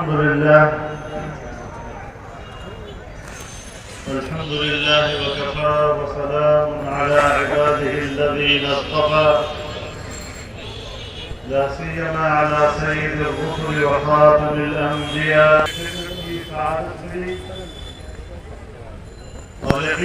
الحمد لله. الحمد لله وكفى وسلام على عباده الذين اصطفى. لا سيما على سيد الرسل وخاتم الأنبياء.